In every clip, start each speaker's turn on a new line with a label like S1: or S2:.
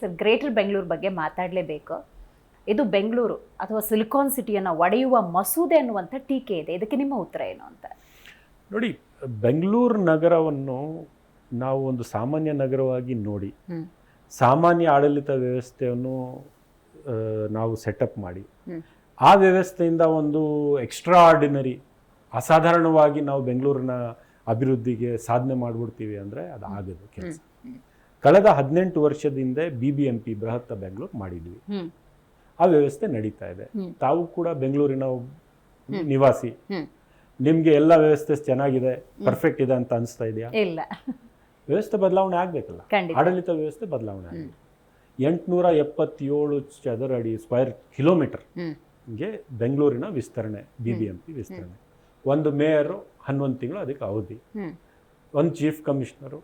S1: Sir greater Bengaluru ಬಗ್ಗೆ ಮಾತಾಡಲೇಬೇಕು. ಇದು ಬೆಂಗಳೂರು ಅಥವಾ ಸಿಲಿಕಾನ್ ಸಿಟಿಯನ್ನು ಒಡೆಯುವ ಮಸೂದೆ ಅನ್ನುವಂಥ ಟೀಕೆ ಇದೆ. ಇದಕ್ಕೆ ನಿಮ್ಮ ಉತ್ತರ ಏನು ಅಂತ?
S2: ನೋಡಿ ಬೆಂಗಳೂರು ನಗರವನ್ನು ನಾವು ಒಂದು ಸಾಮಾನ್ಯ ನಗರವಾಗಿ ನೋಡಿ ಸಾಮಾನ್ಯ ಆಡಳಿತ ವ್ಯವಸ್ಥೆಯನ್ನು ನಾವು ಸೆಟಪ್ ಮಾಡಿ. ಆ ವ್ಯವಸ್ಥೆಯಿಂದ ಒಂದು ಎಕ್ಸ್ಟ್ರಾ ಆರ್ಡಿನರಿ ಅಸಾಧಾರಣವಾಗಿ ನಾವು ಬೆಂಗಳೂರಿನ ಅಭಿವೃದ್ಧಿಗೆ ಸಾಧನೆ ಮಾಡಿಬಿಡ್ತೀವಿ ಅಂದರೆ ಅದು ಆಗದು ಕೆಲಸ. ಕಳೆದ ಹದಿನೆಂಟು ವರ್ಷದಿಂದ ಬಿ ಬಿ ಎಂ ಪಿ ಬೃಹತ್ತ ಬೆಂಗಳೂರು ಮಾಡಿದ್ವಿ. ಆ ವ್ಯವಸ್ಥೆ ನಡೀತಾ ಇದೆ. ತಾವು ಕೂಡ ಬೆಂಗಳೂರಿನ ನಿವಾಸಿ. ನಿಮ್ಗೆ ಎಲ್ಲ ವ್ಯವಸ್ಥೆ ಚೆನ್ನಾಗಿದೆ ಪರ್ಫೆಕ್ಟ್ ಇದೆ ಅಂತ ಅನಿಸ್ತಾ ಇದೆಯಾ?
S1: ಇಲ್ಲ.
S2: ವ್ಯವಸ್ಥೆ ಬದಲಾವಣೆ ಆಗಬೇಕಲ್ಲ. ಆಡಳಿತ ವ್ಯವಸ್ಥೆ ಬದಲಾವಣೆ ಆಗಿದೆ. ಎಂಟುನೂರ ಎಪ್ಪತ್ತೇಳು ಚದರ ಅಡಿ ಸ್ಕ್ವೇರ್ ಕಿಲೋಮೀಟರ್
S1: ಹ್ಮ್.
S2: ಗೆ ಬೆಂಗಳೂರಿನ ವಿಸ್ತರಣೆ ಬಿ ಬಿ ಎಂ ಪಿ ವಿಸ್ತರಣೆ. ಒಂದು ಮೇಯರು ಹನ್ನೊಂದು ತಿಂಗಳು ಅದಕ್ಕೆ ಅವಧಿ. ಒಂದು ಚೀಫ್ ಕಮಿಷನರು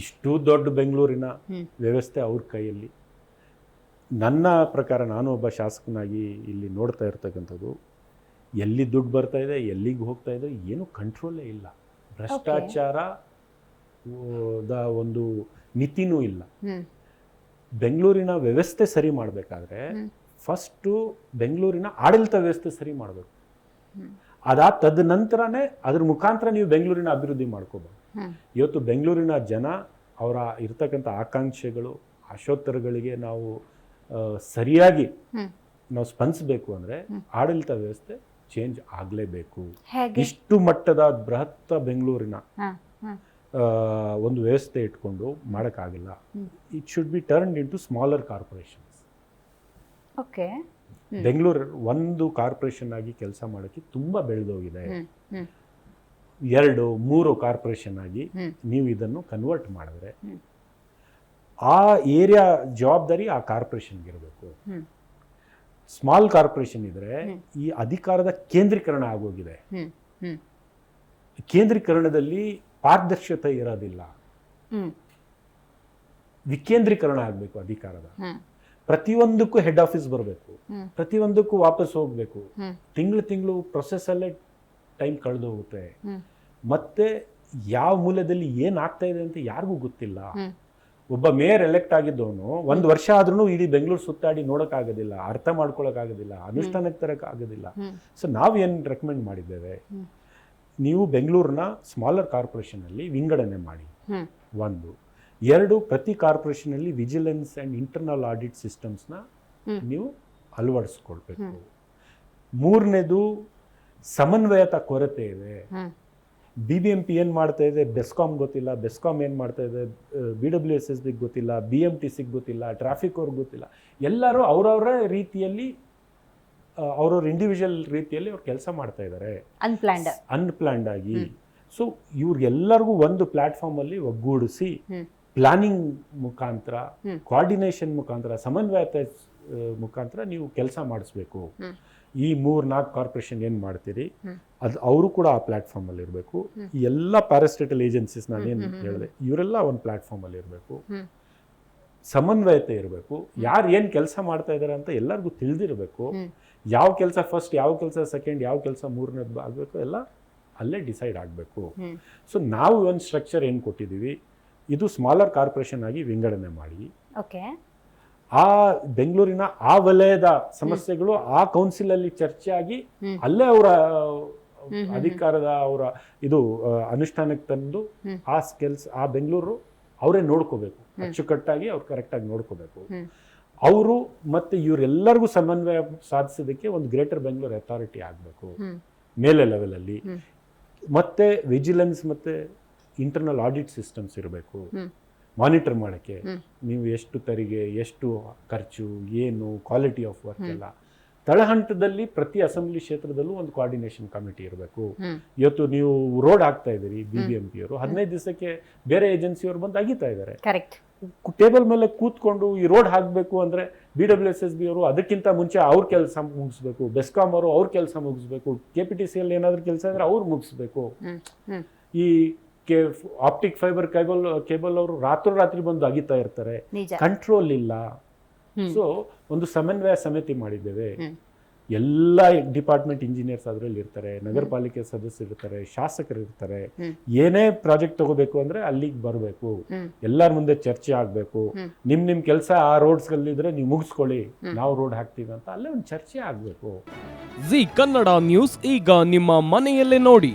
S2: ಇಷ್ಟು ದೊಡ್ಡ ಬೆಂಗಳೂರಿನ ವ್ಯವಸ್ಥೆ ಅವ್ರ ಕೈಯಲ್ಲಿ. ನನ್ನ ಪ್ರಕಾರ ನಾನು ಒಬ್ಬ ಶಾಸಕನಾಗಿ ಇಲ್ಲಿ ನೋಡ್ತಾ ಇರ್ತಕ್ಕಂಥದ್ದು ಎಲ್ಲಿ ದುಡ್ಡು ಬರ್ತಾ ಇದೆ ಎಲ್ಲಿಗೆ ಹೋಗ್ತಾ ಇದೆ ಏನು ಕಂಟ್ರೋಲೇ ಇಲ್ಲ. ಭ್ರಷ್ಟಾಚಾರ ದ ಒಂದು ಮಿತಿನೂ ಇಲ್ಲ. ಬೆಂಗಳೂರಿನ ವ್ಯವಸ್ಥೆ ಸರಿ ಮಾಡಬೇಕಾದ್ರೆ. ಫಸ್ಟು ಬೆಂಗಳೂರಿನ ಆಡಳಿತ ವ್ಯವಸ್ಥೆ ಸರಿ ಮಾಡಬೇಕು. ಅದಾದ ತದನಂತರನೇ ಅದ್ರ ಮುಖಾಂತರ ನೀವು ಬೆಂಗಳೂರಿನ ಅಭಿವೃದ್ಧಿ ಮಾಡ್ಕೋಬೋದು.
S1: ಹ್ಮ್
S2: ಇವತ್ತು ಬೆಂಗಳೂರಿನ ಜನ ಅವರ ಇರತಕ್ಕಂಥ ಆಕಾಂಕ್ಷೆಗಳು ಆಶೋತ್ತರಗಳಿಗೆ ನಾವು ಸರಿಯಾಗಿ ನಾವು ಸ್ಪಂದಿಸಬೇಕು ಅಂದರೆ ಆಡಳಿತ ವ್ಯವಸ್ಥೆ ಚೇಂಜ್ ಆಗಲೇಬೇಕು. ಇಷ್ಟು ಮಟ್ಟದ ಬೃಹತ್ತ ಬೆಂಗಳೂರಿನ ಒಂದು ವ್ಯವಸ್ಥೆ ಇಟ್ಕೊಂಡು ಮಾಡೋಕ್ಕಾಗಿಲ್ಲ. It should be turn into smaller corporations
S1: okay.
S2: Bengaluru ಒಂದು ಕಾರ್ಪೊರೇಷನ್ ಆಗಿ ಕೆಲಸ ಮಾಡೋಕ್ಕೆ ತುಂಬ ಬೆಳೆದೋಗಿದೆ. ಎರಡು ಮೂರು ಕಾರ್ಪೊರೇಷನ್ ಆಗಿ ನೀವು ಇದನ್ನು ಕನ್ವರ್ಟ್ ಮಾಡಿದ್ರೆ ಆ ಏರಿಯಾ ಜವಾಬ್ದಾರಿ ಆ ಕಾರ್ಪೊರೇಷನ್ಗೆ ಇರಬೇಕು. ಸ್ಮಾಲ್ ಕಾರ್ಪೊರೇಷನ್ ಇದ್ರೆ ಈ ಅಧಿಕಾರದ ಕೇಂದ್ರೀಕರಣ ಆಗೋಗಿದೆ. ಕೇಂದ್ರೀಕರಣದಲ್ಲಿ ಪಾರದರ್ಶಕತೆ ಇರೋದಿಲ್ಲ. ವಿಕೇಂದ್ರೀಕರಣ ಆಗಬೇಕು ಅಧಿಕಾರದ. ಪ್ರತಿಯೊಂದಕ್ಕೂ ಹೆಡ್ ಆಫೀಸ್ ಬರಬೇಕು. ಪ್ರತಿಯೊಂದಕ್ಕೂ ವಾಪಸ್ ಹೋಗಬೇಕು. ತಿಂಗಳು ತಿಂಗಳು ಪ್ರೊಸೆಸ್ ಅಲ್ಲೇ ಟೈಮ್ ಕಳೆದು ಹೋಗುತ್ತೆ. ಮತ್ತೆ ಯಾವ ಮೂಲದಲ್ಲಿ ಏನಾಗ್ತಾ ಇದೆ ಅಂತ ಯಾರಿಗೂ ಗೊತ್ತಿಲ್ಲ. ಒಬ್ಬ ಮೇಯರ್ ಎಲೆಕ್ಟ್ ಆಗಿದ್ದವನು ಒಂದು ವರ್ಷ ಆದ್ರೂ ಇಡೀ ಬೆಂಗಳೂರು ಸುತ್ತಾಡಿ ನೋಡೋಕ್ಕಾಗೋದಿಲ್ಲ ಅರ್ಥ ಮಾಡ್ಕೊಳಕ್ಕಾಗೋದಿಲ್ಲ ಅನುಷ್ಠಾನಕ್ಕೆ ತರಕ್ಕಾಗೋದಿಲ್ಲ. ಸೊ ನಾವು ಏನು ರೆಕಮೆಂಡ್ ಮಾಡಿದ್ದೇವೆ? ನೀವು ಬೆಂಗಳೂರಿನ ಸ್ಮಾಲರ್ ಕಾರ್ಪೊರೇಷನಲ್ಲಿ ವಿಂಗಡಣೆ ಮಾಡಿ. ಒಂದು. ಎರಡು ಪ್ರತಿ ಕಾರ್ಪೊರೇಷನಲ್ಲಿ ವಿಜಿಲೆನ್ಸ್ ಆ್ಯಂಡ್ ಇಂಟರ್ನಲ್ ಆಡಿಟ್ ಸಿಸ್ಟಮ್ಸ್ನ. ನೀವು ಅಳವಡಿಸ್ಕೊಳ್ಬೇಕು. ಮೂರನೇದು ಸಮನ್ವಯತ ಕೊರತೆ ಇದೆ. ಬಿ ಬಿ ಎಂ ಪಿ ಏನು ಮಾಡ್ತಾ ಇದೆ? ಬೆಸ್ಕಾಮ್ ಗೊತ್ತಿಲ್ಲ. ಬೆಸ್ಕಾಮ್ ಏನು ಮಾಡ್ತಾ ಇದೆ? ಬಿ ಡಬ್ಲ್ಯೂ ಎಸ್ ಎಸ್ ಬಿಗೆ ಗೊತ್ತಿಲ್ಲ. ಬಿ ಎಂ ಟಿ ಸಿಗೆ ಗೊತ್ತಿಲ್ಲ. ಟ್ರಾಫಿಕ್ ಅವ್ರಿಗೆ ಗೊತ್ತಿಲ್ಲ. ಎಲ್ಲರೂ ಅವರವರ ರೀತಿಯಲ್ಲಿ ಅವ್ರವ್ರ ಇಂಡಿವಿಜುವಲ್ ರೀತಿಯಲ್ಲಿ ಅವ್ರು ಕೆಲಸ ಮಾಡ್ತಾ ಇದ್ದಾರೆ
S1: ಅನ್ಪ್ಲಾನ್ಡ್
S2: ಅನ್ಪ್ಲಾನ್ಡ್ ಆಗಿ. ಸೊ ಇವ್ರಿಗೆಲ್ಲರಿಗೂ ಒಂದು ಪ್ಲಾಟ್ಫಾರ್ಮಲ್ಲಿ ಒಗ್ಗೂಡಿಸಿ ಪ್ಲಾನಿಂಗ್ ಮುಖಾಂತರ. ಕೋಆರ್ಡಿನೇಷನ್ ಮುಖಾಂತರ ಸಮನ್ವಯತೆ ಮುಖಾಂತರ ನೀವು ಕೆಲಸ ಮಾಡಿಸ್ಬೇಕು. ಈ ಮೂರು ನಾಲ್ಕು ಕಾರ್ಪೊರೇಷನ್ ಏನು ಮಾಡ್ತೀರಿ. ಅದು ಅವರು ಕೂಡ ಆ ಪ್ಲಾಟ್ಫಾರ್ಮಲ್ಲಿ ಇರಬೇಕು ಎಲ್ಲ ಪ್ಯಾರಾಸ್ಟೇಟಲ್ ಏಜೆನ್ಸೀಸ್ ನಾನು ಏನು ಹೇಳಿದೆ ಇವರೆಲ್ಲ ಒಂದು ಪ್ಲಾಟ್ಫಾರ್ಮಲ್ಲಿ ಇರಬೇಕು ಸಮನ್ವಯತೆ ಇರಬೇಕು. ಯಾರು ಏನು ಕೆಲಸ ಮಾಡ್ತಾ ಇದ್ದಾರೆ ಅಂತ ಎಲ್ಲರಿಗೂ ತಿಳಿದಿರಬೇಕು. ಯಾವ ಕೆಲಸ ಫಸ್ಟ್ ಯಾವ ಕೆಲಸ ಸೆಕೆಂಡ್ ಯಾವ ಕೆಲಸ ಮೂರನೇದು ಆಗಬೇಕು ಎಲ್ಲ ಅಲ್ಲೇ ಡಿಸೈಡ್ ಆಗಬೇಕು. ಸೊ ನಾವು ಒಂದು ಸ್ಟ್ರಕ್ಚರ್ ಏನು ಕೊಟ್ಟಿದ್ದೀವಿ ಇದು ಸ್ಮಾಲರ್ ಕಾರ್ಪೊರೇಷನ್ ಆಗಿ ವಿಂಗಡಣೆ ಮಾಡಿ.
S1: ಓಕೆ
S2: ಆ ಬೆಂಗಳೂರಿನ ಆ ವಲಯದ ಸಮಸ್ಯೆಗಳು ಆ ಕೌನ್ಸಿಲಲ್ಲಿ ಚರ್ಚೆ ಆಗಿ ಅಲ್ಲೇ ಅವರ. ಅಧಿಕಾರದ ಅವರ ಇದು ಅನುಷ್ಠಾನಕ್ಕೆ ತಂದು ಆ ಸ್ಕೇಲ್ಸ್ ಆ ಬೆಂಗಳೂರು ಅವರೇ ನೋಡ್ಕೋಬೇಕು ಅಚ್ಚುಕಟ್ಟಾಗಿ ಅವ್ರು ಕರೆಕ್ಟಾಗಿ ನೋಡ್ಕೋಬೇಕು. ಅವರು ಮತ್ತೆ ಇವರೆಲ್ಲರಿಗೂ ಸಮನ್ವಯ ಸಾಧಿಸೋದಕ್ಕೆ ಒಂದು ಗ್ರೇಟರ್ ಬೆಂಗಳೂರು ಅಥಾರಿಟಿ ಆಗಬೇಕು ಮೇಲೆ ಲೆವೆಲಲ್ಲಿ. ಮತ್ತೆ ವಿಜಿಲೆನ್ಸ್ ಮತ್ತೆ ಇಂಟರ್ನಲ್ ಆಡಿಟ್ ಸಿಸ್ಟಮ್ಸ್ ಇರಬೇಕು. ಮಾನಿಟರ್ ಮಾಡೋಕ್ಕೆ ನೀವು ಎಷ್ಟು ತೆರಿಗೆ ಎಷ್ಟು ಖರ್ಚು ಏನು ಕ್ವಾಲಿಟಿ ಆಫ್ ವರ್ಕ್ ಎಲ್ಲ. ತಳಹಂತದಲ್ಲಿ ಪ್ರತಿ ಅಸೆಂಬ್ಲಿ ಕ್ಷೇತ್ರದಲ್ಲೂ ಒಂದು ಕೋಆರ್ಡಿನೇಷನ್ ಕಮಿಟಿ ಇರಬೇಕು. ಇವತ್ತು ನೀವು ರೋಡ್ ಹಾಕ್ತಾ ಇದ್ದೀರಿ ಬಿ ಬಿ ಎಂ ಪಿಯವರು ಹದಿನೈದು ದಿವಸಕ್ಕೆ ಬೇರೆ ಏಜೆನ್ಸಿಯವರು ಬಂದು ಅಗಿತಾ ಇದ್ದಾರೆ.
S1: ಕರೆಕ್ಟ್
S2: ಟೇಬಲ್ ಮೇಲೆ ಕೂತ್ಕೊಂಡು ಈ ರೋಡ್ ಹಾಕಬೇಕು ಅಂದರೆ B W S S B ಅವರು ಅದಕ್ಕಿಂತ ಮುಂಚೆ ಅವ್ರ ಕೆಲಸ ಮುಗಿಸ್ಬೇಕು ಬೆಸ್ಕಾಮ್ ಅವರು ಅವ್ರ ಕೆಲಸ ಮುಗಿಸ್ಬೇಕು ಕೆ ಪಿ ಟಿ ಸಿ ಅಲ್ಲಿ ಏನಾದರೂ ಕೆಲಸ ಇದ್ರೆ ಅವ್ರು ಮುಗಿಸ್ಬೇಕು. ಈ ಕೆ ಆಪ್ಟಿಕ್ ಫೈಬರ್ ಕೇಬಲ್ ಕೇಬಲ್ ಅವರು ರಾತ್ರೋರಾತ್ರಿ ಬಂದು ಅಗಿತಾ ಇರ್ತಾರೆ. ಕಂಟ್ರೋಲ್ ಇಲ್ಲ. ಸೊ ಒಂದು ಸಮನ್ವಯ ಸಮಿತಿ ಮಾಡಿದ್ದೇವೆ. ಎಲ್ಲ ಡಿಪಾರ್ಟ್ಮೆಂಟ್ ಇಂಜಿನಿಯರ್ಸ್ ಅದರಲ್ಲಿ ಇರ್ತಾರೆ ನಗರ ಪಾಲಿಕೆ ಸದಸ್ಯರು ಇರ್ತಾರೆ ಶಾಸಕರು ಇರ್ತಾರೆ. ಏನೇ ಪ್ರಾಜೆಕ್ಟ್ ತಗೋಬೇಕು ಅಂದ್ರೆ ಅಲ್ಲಿಗೆ ಬರಬೇಕು. ಎಲ್ಲರ ಮುಂದೆ ಚರ್ಚೆ ಆಗಬೇಕು. ನಿಮ್ ನಿಮ್ ಕೆಲಸ ಆ ರೋಡ್ಸ್ ಇದ್ರೆ ನೀವು ಮುಗಿಸ್ಕೊಳ್ಳಿ. ನಾವು ರೋಡ್ ಹಾಕ್ತೀವಿ ಅಂತ ಅಲ್ಲೇ ಒಂದು ಚರ್ಚೆ ಆಗಬೇಕು.
S3: ಜಿ ಕನ್ನಡ ನ್ಯೂಸ್ ಈಗ ನಿಮ್ಮ ಮನೆಯಲ್ಲೇ ನೋಡಿ.